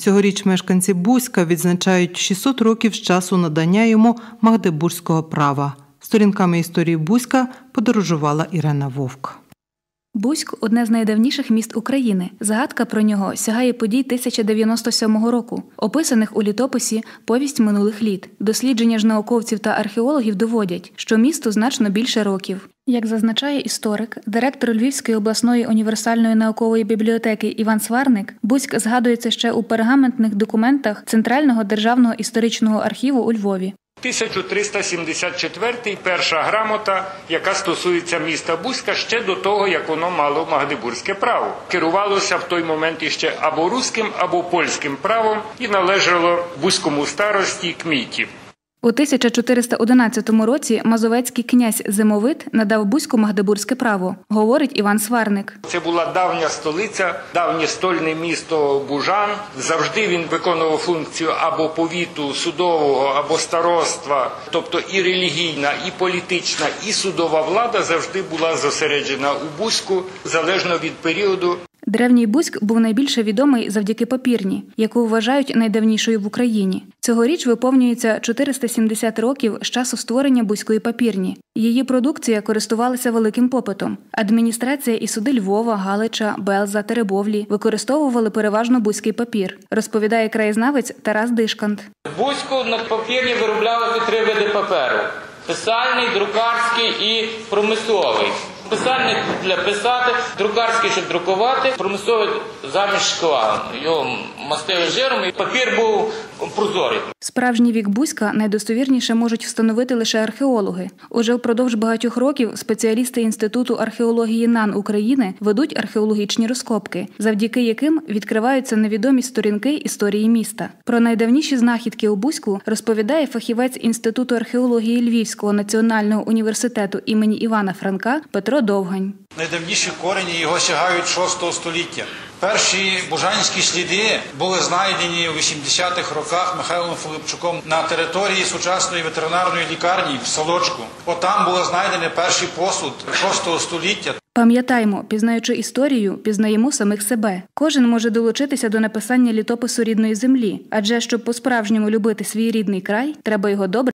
Цьогоріч мешканці Бузька відзначають 600 років з часу надання йому магдебурзького права. Сторінками історії Бузька подорожувала Ірена Вовк. Буськ одне з найдавніших міст України. Загадка про нього сягає подій 1097 року, описаних у літописі Повість минулих літ. Дослідження ж науковців та археологів доводять, що місту значно більше років. Як зазначає історик, директор Львівської обласної універсальної наукової бібліотеки Іван Сварник, Буськ згадується ще у пергаментних документах Центрального державного історичного архіву у Львові. 1374 перша грамота, яка стосується міста Бузька ще до того, як воно мало магдебурзьке право. Керувалося в той момент іще або руським, або польським правом і належало бузькому старості Кміті. У 1411 році Мазовецький князь Зимовит надав Буську магдебурзьке право, говорить Іван Сварник. Це була давня столиця, давнє стольне місто Бужан. Завжди він виконував функцію або повіту судового, або староства, тобто і релігійна, і політична, і судова влада завжди була зосереджена у Бузьку залежно від періоду. Древній Буськ був найбільше відомий завдяки папірні, яку вважають найдавнішою в Україні. Цьогоріч виповнюється 470 років з часу створення Бузької папірні. Її продукція користувалася великим попитом. Адміністрація і суди Львова, Галича, Белза, Теребовлі використовували переважно бузький папір, розповідає краєзнавець Тарас Дишкант. Бузьку на папірні вироблялися три види паперу: писальний, друкарський і промисловий. Писальний для писати, друкарський, щоб друкувати, промисловий заміж шкла. Його мастили жиром, і папір був прозорий. Справжній вік Бузька найдостовірніше можуть встановити лише археологи. Уже впродовж багатьох років спеціалісти Інституту археології НАН України ведуть археологічні розкопки, завдяки яким відкриваються невідомі сторінки історії міста. Про найдавніші знахідки у Бузьку розповідає фахівець Інституту археології Львівського національного університету імені Івана Франка Петро Довгань. Найдавніші корені його сягають 6 століття. Перші бужанські сліди були знайдені у 80-х роках Михайлом Филипчуком на території сучасної ветеринарної лікарні в Солочку. Отам було знайдений перший посуд 6 століття. Пам'ятаймо, пізнаючи історію, пізнаємо самих себе. Кожен може долучитися до написання літопису рідної землі, адже щоб по-справжньому любити свій рідний край, треба його добре